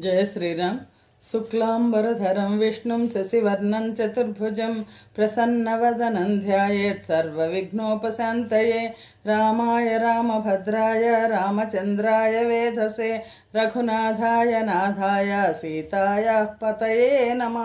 జయ శ్రీరామ్. శుక్లాంబరధరం విష్ణుం శశివర్ణం చతుర్భుజం ప్రసన్నవదనం ధ్యాయేత్ సర్వవిఘ్నోపశాంతయే రామాయ రామభద్రాయ రామచంద్రాయ వేధసే రఘునాథాయ నాథాయ సీతాయ పతయే నమ.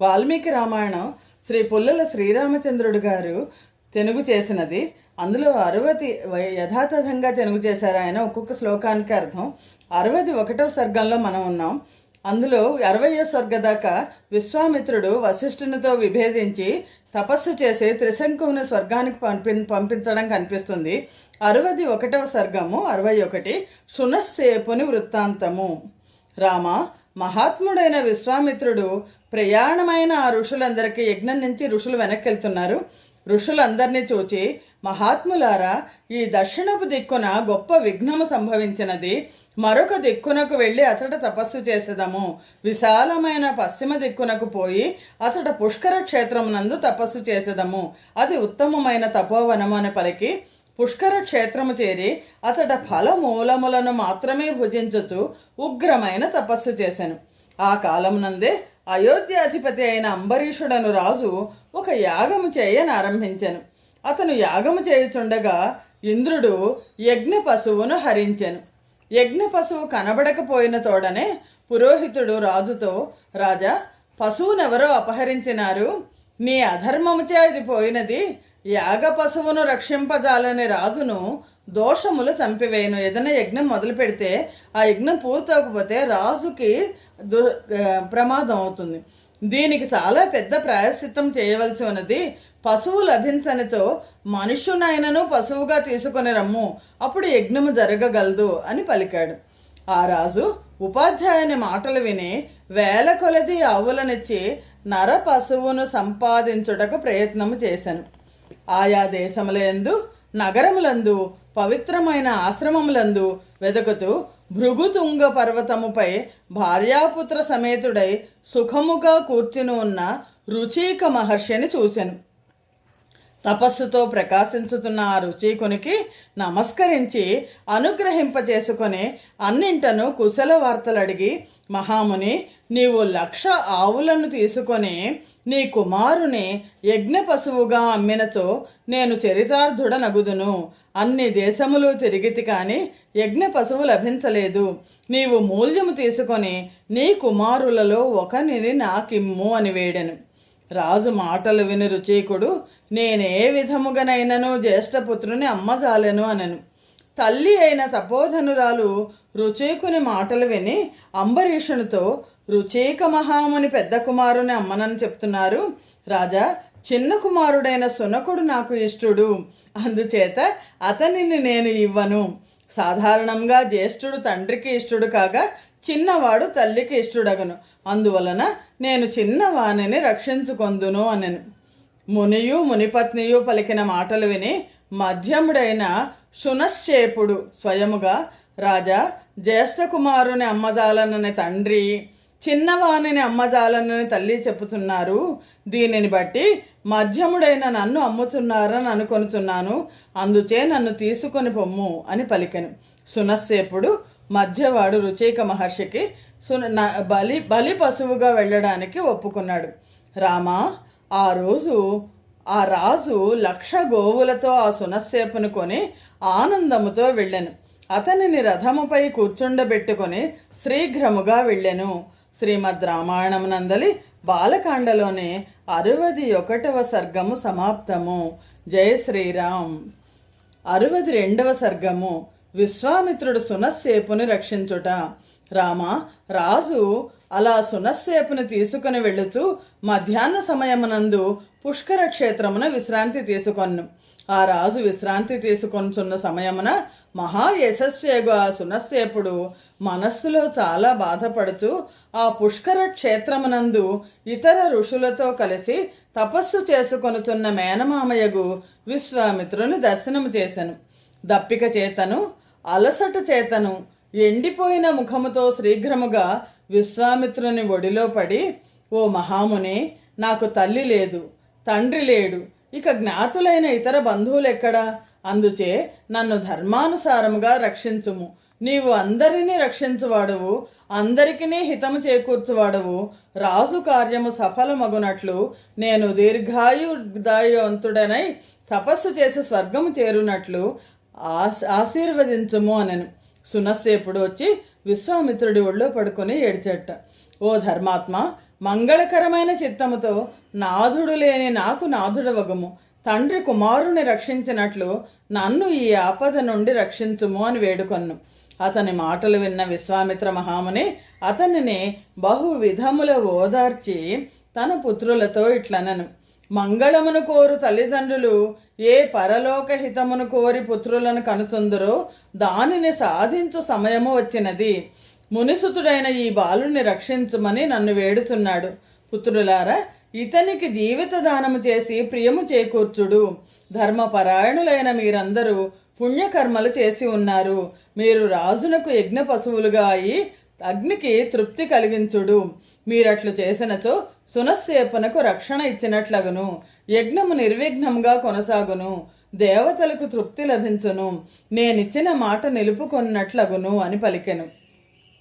వాల్మీకి రామాయణం శ్రీ పుల్లల శ్రీరామచంద్రుడు గారు తెనుగు చేసినది. అందులో అరవతి యథాతథంగా తెనుగు చేశారు ఆయన ఒక్కొక్క శ్లోకానికి అర్థం. అరవది ఒకటవ సర్గంలో మనం ఉన్నాం. అందులో అరవయో స్వర్గ దాకా విశ్వామిత్రుడు వశిష్ఠునితో విభేదించి తపస్సు చేసి త్రిశంకుని స్వర్గానికి పంపి పంపించడం కనిపిస్తుంది. అరవది ఒకటవ సర్గము అరవై ఒకటి సునశ్సేపుని వృత్తాంతము. రామ మహాత్ముడైన విశ్వామిత్రుడు ప్రయాణమైన ఆ ఋషులందరికీ యజ్ఞం నుంచి ఋషులు వెనక్కి వెళ్తున్నారు ఋషులందరినీ చూచి మహాత్ములారా ఈ దక్షిణపు దిక్కున గొప్ప విఘ్నము సంభవించినది మరొక దిక్కునకు వెళ్ళి అతడ తపస్సు చేసేదము. విశాలమైన పశ్చిమ దిక్కునకు పోయి అతడ పుష్కర క్షేత్రమునందు తపస్సు చేసేదము. అది ఉత్తమమైన తపోవనము అని పలికి పుష్కర క్షేత్రము చేరి అచట ఫలమూలములను మాత్రమే భుజించుచు ఉగ్రమైన తపస్సు చేశాను ఆ కాలమునందే అయోధ్యాధిపతి అయిన అంబరీషుడను రాజు ఒక యాగము చేయని ఆరంభించాను. అతను యాగము చేయుచుండగా ఇంద్రుడు యజ్ఞ పశువును హరించెను. యజ్ఞ పశువు కనబడకపోయిన తోడనే పురోహితుడు రాజుతో రాజా పశువునెవరో అపహరించినారు. నీ అధర్మముచే అది పోయినది యాగ పశువును రక్షింపజాలని రాజును దోషములు చంపివేయను. ఏదైనా యజ్ఞం మొదలు పెడితే ఆ యజ్ఞం పూర్తవకపోతే రాజుకి దు ప్రమాదం అవుతుంది. దీనికి చాలా పెద్ద ప్రాయశ్చిత్తం చేయవలసి ఉన్నది. పశువు లభించనితో మనుష్యునైనను పశువుగా తీసుకొని రమ్ము. అప్పుడు యజ్ఞము జరగగలదు అని పలికాడు. ఆ రాజు ఉపాధ్యాయుని మాటలు విని వేల కొలది ఆవులనిచ్చి నర పశువును సంపాదించుటకు ప్రయత్నము చేశాను. ఆయా దేశములందు నగరములందు పవిత్రమైన ఆశ్రమములందు వెదకుతూ భృగుతుంగ పర్వతముపై భార్యాపుత్ర సమేతుడై సుఖముగా కూర్చుని ఉన్న రుచీక మహర్షిని చూశాను తపస్సుతో ప్రకాశించుతున్న ఆ రుచికునికి నమస్కరించి అనుగ్రహింపచేసుకొని అన్నింటను కుశల వార్తలు అడిగి మహాముని నీవు లక్ష ఆవులను తీసుకొని నీ కుమారుని యజ్ఞ పశువుగా అమ్మినచో నేను చరితార్థుడనగుదును. అన్ని దేశములు తిరిగితి కానీ యజ్ఞ పశువు లభించలేదు. నీవు మూల్యము తీసుకొని నీ కుమారులలో ఒకనిని నాకిమ్ము అని వేడెను. రాజు మాటలు విని రుచీకుడు నేనే విధముగనైనను జ్యేష్ఠపుత్రుని అమ్మజాలెను అనను. తల్లి అయిన తపోధనురాలు రుచేకుని మాటలు విని అంబరీషునితో రుచీక మహాముని పెద్ద కుమారుని అమ్మనని చెప్తున్నారు. రాజా చిన్న కుమారుడైన సునకుడు నాకు ఇష్టుడు. అందుచేత అతనిని నేను ఇవ్వను. సాధారణంగా జ్యేష్ఠుడు తండ్రికి ఇష్టుడు కాగా చిన్నవాడు తల్లికి ఇష్టుడగను. అందువలన నేను చిన్నవాణిని రక్షించుకొందును అనను. మునియు మునిపత్నియు పలికిన మాటలు విని మధ్యముడైన సునశ్చేపుడు స్వయముగా రాజా జ్యేష్ఠ కుమారుని అమ్మజాలనని తండ్రి చిన్నవాణిని అమ్మజాలనని తల్లి చెప్పుతున్నారు. దీనిని బట్టి మధ్యముడైన నన్ను అమ్ముతున్నారని అనుకొనుతున్నాను అందుచే నన్ను తీసుకొని పొమ్ము అని పలికెను. సునస్సేపుడు మధ్యవాడు రుచిక మహర్షికి సున బలి బలి పశువుగా వెళ్ళడానికి ఒప్పుకున్నాడు. రామా ఆ రోజు ఆ రాజు లక్ష గోవులతో ఆ సునస్సేపును కొని ఆనందముతో వెళ్ళెను. అతనిని రథముపై కూర్చుండబెట్టుకొని శ్రీఘ్రముగా వెళ్ళెను. శ్రీమద్ రామాయణం నందలి బాలకాండలోని అరవది ఒకటవ సర్గము సమాప్తము. జయ శ్రీరామ్. అరవది రెండవ సర్గము. విశ్వామిత్రుడు సునస్సేపుని రక్షించుట. రామ రాజు అలా సునస్సేపును తీసుకుని వెళుతూ మధ్యాహ్న సమయమునందు పుష్కర క్షేత్రమున విశ్రాంతి తీసుకొన్ను. ఆ రాజు విశ్రాంతి తీసుకొనుచున్న సమయమున మహా యశస్వేగు ఆ సునస్సేపుడు మనస్సులో చాలా బాధపడుతూ ఆ పుష్కర క్షేత్రమునందు ఇతర ఋషులతో కలిసి తపస్సు చేసుకొనుతున్న మేనమామయ్యగు విశ్వామిత్రుని దర్శనము చేశాను దప్పిక చేతను అలసట చేతను ఎండిపోయిన ముఖముతో శీఘ్రముగా విశ్వామిత్రుని ఒడిలో పడి ఓ మహాముని నాకు తల్లి లేదు తండ్రి లేడు ఇక జ్ఞాతులైన ఇతర బంధువులెక్కడా? అందుచే నన్ను ధర్మానుసారముగా రక్షించుము. నీవు అందరినీ రక్షించువాడవు అందరికీ హితము చేకూర్చువాడవు. రాజు కార్యము సఫలమగునట్లు నేను దీర్ఘాయుదాయవంతుడనై తపస్సు చేసి స్వర్గము చేరునట్లు ఆశీర్వదించము ఆశీర్వదించుము అనను. సునస్సేపుడు వచ్చి విశ్వామిత్రుడి ఒళ్ళో పడుకొని ఏడ్చట. ఓ ధర్మాత్మ మంగళకరమైన చిత్తముతో నాథుడు లేని నాకు నాథుడవగము. తండ్రి కుమారుని రక్షించినట్లు నన్ను ఈ ఆపద నుండి రక్షించుము అని వేడుకొన్ను. అతని మాటలు విన్న విశ్వామిత్ర మహాముని అతనిని బహువిధముల ఓదార్చి తన పుత్రులతో ఇట్లనను. మంగళమును కోరు తల్లిదండ్రులు ఏ పరలోక హితమును కోరి పుత్రులను కనుతుందరో దానిని సాధించు సమయము వచ్చినది. మునిసుతుడైన ఈ బాలుని రక్షించమని నన్ను వేడుతున్నాడు. పుత్రులారా ఇతనికి జీవిత దానము చేసి ప్రియము చేకూర్చుడు. ధర్మపరాయణులైన మీరందరూ పుణ్యకర్మలు చేసి ఉన్నారు. మీరు రాజునకు యజ్ఞ పశువులుగా అయి అగ్నికి తృప్తి కలిగించుడు. మీరట్లు చేసినచో సునశ్శేపనకు రక్షణ ఇచ్చినట్లగును. యజ్ఞము నిర్విఘ్నంగా కొనసాగును. దేవతలకు తృప్తి లభించును. నేనిచ్చిన మాట నిలుపుకొన్నట్లగును అని పలికెను.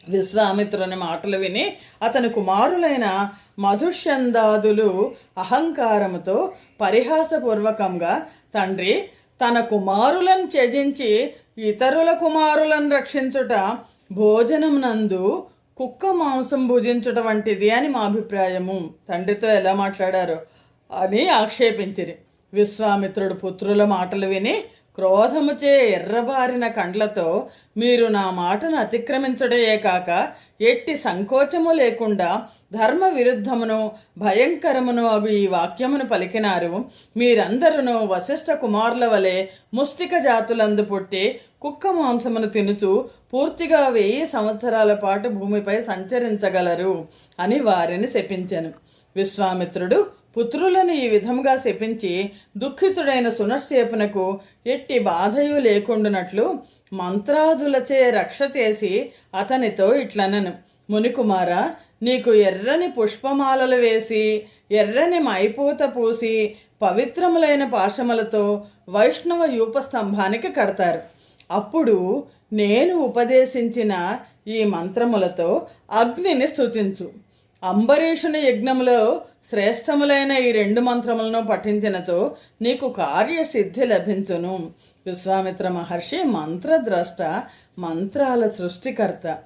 విశ్వామిత్రుని మాటలు విని అతని కుమారులైన మధుషందాదులు అహంకారముతో పరిహాసపూర్వకంగా తండ్రి తన కుమారులను త్యజించి ఇతరుల కుమారులను రక్షించుట భోజనం నందు కుక్క మాంసం భుజించుట వంటిది అని మా అభిప్రాయము. తండ్రితో ఎలా మాట్లాడారు అని ఆక్షేపించిరి. విశ్వామిత్రుడు పుత్రుల మాటలు విని క్రోధముచే ఎర్రబారిన కండ్లతో మీరు నా మాటను అతిక్రమించడయే కాక ఎట్టి సంకోచము లేకుండా ధర్మ విరుద్ధమును భయంకరమును అవి ఈ వాక్యమును పలికినారు. మీరందరూ వశిష్ఠ కుమారుల వలె ముష్టిక జాతులందు పుట్టి కుక్క మాంసమును తినుచు పూర్తిగా వెయ్యి సంవత్సరాల పాటు భూమిపై సంచరించగలరు అని వారిని శపించను. విశ్వామిత్రుడు పుత్రులను ఈ విధముగా శపించి దుఃఖితుడైన సునశ్చేపునకు ఎట్టి బాధయు లేకుండునట్లు మంత్రాదులచే రక్ష చేసి అతనితో ఇట్లనను. మునికుమార నీకు ఎర్రని పుష్పమాలలు వేసి ఎర్రని మైపూత పూసి పవిత్రములైన పాశములతో వైష్ణవ యూపస్తంభానికి కడతారు. అప్పుడు నేను ఉపదేశించిన ఈ మంత్రములతో అగ్నిని స్థుతించు అంబరీషుని యజ్ఞములో శ్రేష్టములైన ఈ రెండు మంత్రములను పఠించినతో నీకు కార్యసిద్ధి లభించును. విశ్వామిత్ర మహర్షి మంత్రద్రష్ట మంత్రాల సృష్టికర్త.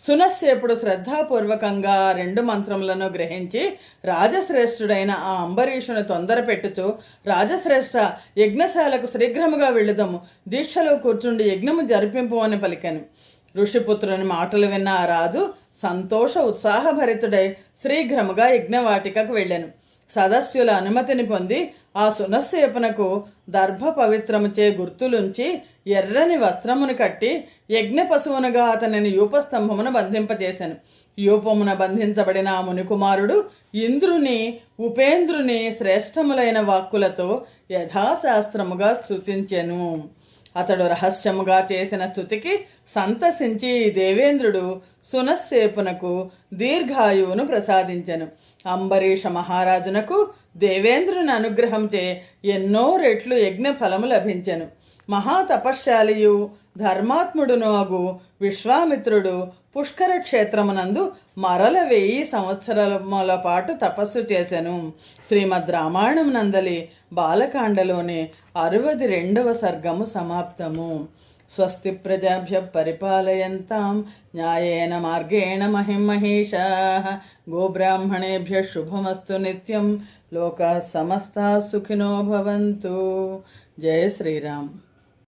సునస్సేపుడు శ్రద్ధాపూర్వకంగా రెండు మంత్రములను గ్రహించి రాజశ్రేష్ఠుడైన ఆ అంబరీషుని తొందర పెట్టుచు రాజశ్రేష్ఠ యజ్ఞశాలకు శీఘ్రముగా వెళ్ళుదము. దీక్షలో కూర్చుండి యజ్ఞము జరిపింపు అని పలికాను. ఋషిపుత్రుని మాటలు విన్న ఆ రాజు సంతోష ఉత్సాహభరితుడై శ్రీఘ్రముగా యజ్ఞవాటికకు వెళ్ళాను. సదస్యుల అనుమతిని పొంది ఆ సునస్సేపనకు దర్భ పవిత్రముచే గుర్తులుంచి ఎర్రని వస్త్రమును కట్టి యజ్ఞ పశువునుగా అతనిని యూపస్తంభమును బంధింపజేశాను యూపమున బంధించబడిన ఆ మునికుమారుడు ఇంద్రుని ఉపేంద్రుని శ్రేష్టములైన వాక్కులతో యథాశాస్త్రముగా స్థుతించెను అతడు రహస్యముగా చేసిన స్థుతికి సంతసించి ఈ దేవేంద్రుడు సునస్సేపునకు దీర్ఘాయువును ప్రసాదించెను. అంబరీష మహారాజునకు దేవేంద్రుని అనుగ్రహంచే ఎన్నో రెట్లు యజ్ఞ ఫలము లభించెను మహాతపశ్శాలియు ధర్మాత్ముడు అగు విశ్వామిత్రుడు పుష్కర క్షేత్రమునందు మరల వెయ్యి సంవత్సరముల పాటు తపస్సు చేసెను. శ్రీమద్ రామాయణం నందలి బాలకాండలోని అరవది రెండవ సర్గము సమాప్తము. స్వస్తి ప్రజాభ్య పరిపాలయంతాం. న్యాయేన మార్గేణ మహిమహేషా. గోబ్రాహ్మణేభ్య శుభమస్తు నిత్యం. లోకా సమస్తా సుఖినో భవంతు. జయ శ్రీరామ్.